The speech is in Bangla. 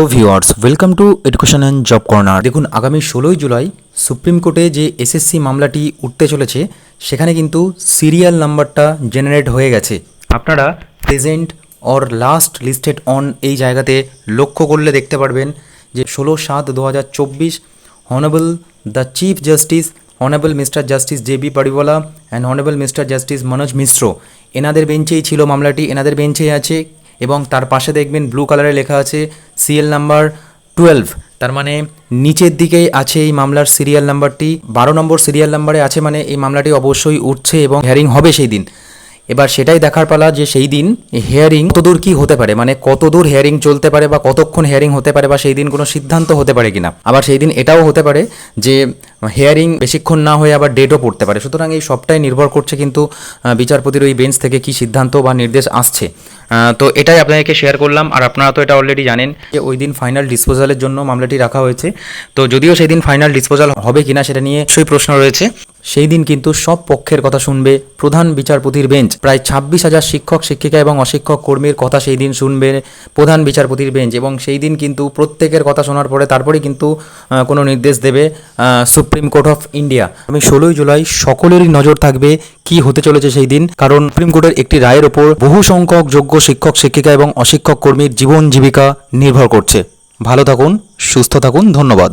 Hello viewers welcome to education and job corner দেখুন, আগামী ষোলোই জুলাই সুপ্রিম কোর্টে যে এসএসসি মামলাটি উঠতে চলেছে, সেখানে কিন্তু সিরিয়াল নাম্বারটা জেনারেট হয়ে গেছে। আপনারা present or last listed on এই জায়গাতে লক্ষ্য করলে দেখতে পারবেন যে ষোলো সাত দু হাজার চব্বিশ honourable the chief justice honourable mister justice J B Pardiwala and honourable mister justice Manoj Mishra এনাদের বেঞ্চেই ছিল মামলাটি, এনাদের বেঞ্চেই আছে এবং তার পাশে দেখবেন ব্লু কালারে লেখা আছে সিএল নাম্বার টুয়েলভ তার মানে নিচের দিকেই আছে এই মামলার সিরিয়াল নাম্বারটি বারো নম্বর সিরিয়াল নাম্বারে আছে মানে এই মামলাটি অবশ্যই উঠছে এবং হ্যারিং হবে সেই দিন। এবার সেটাই দেখার পালা যে সেই দিন হেয়ারিং কতদূর কি হতে পারে মানে কতদূর হেয়ারিং চলতে পারে বা কতক্ষণ হেয়ারিং হতে পারে বা সেই দিন কোনো সিদ্ধান্ত হতে পারে কিনা। আবার সেই দিন এটাও হতে পারে যে হেয়ারিং বেশিক্ষণ না হয়ে আবার ডেটও পড়তে পারে। সুতরাং এই সবটাই নির্ভর করছে কিন্তু বিচারপতির ওই বেঞ্চ থেকে কি সিদ্ধান্ত বা নির্দেশ আসছে। তো এটাই আপনাদেরকে শেয়ার করলাম। আর আপনারা তো এটা অলরেডি জানেন যে ওই দিন ফাইনাল ডিসপোজালের জন্য মামলাটি রাখা হয়েছে। তো যদিও সেই দিন ফাইনাল ডিসপোজাল হবে কিনা সেটা নিয়ে সেই প্রশ্ন রয়েছে। সেই দিন কিন্তু সব পক্ষের কথা শুনবে প্রধান বিচারপতির বেঞ্চ। প্রায় ছাব্বিশ হাজার শিক্ষক, শিক্ষিকা এবং অশিক্ষক কর্মীর কথা সেই দিন শুনবে প্রধান বিচারপতির বেঞ্চ এবং সেই দিন কিন্তু প্রত্যেকের কথা শোনার পরে তারপরে কিন্তু কোনো নির্দেশ দেবে সুপ্রিম কোর্ট অফ ইন্ডিয়া। আমি ষোলোই জুলাই সকলেরই নজর থাকবে কি হতে চলেছে সেই দিন, কারণ সুপ্রিম কোর্টের একটি রায়ের ওপর বহু সংখ্যক যোগ্য শিক্ষক, শিক্ষিকা এবং অশিক্ষক কর্মীর জীবন জীবিকা নির্ভর করছে। ভালো থাকুন, সুস্থ থাকুন, ধন্যবাদ।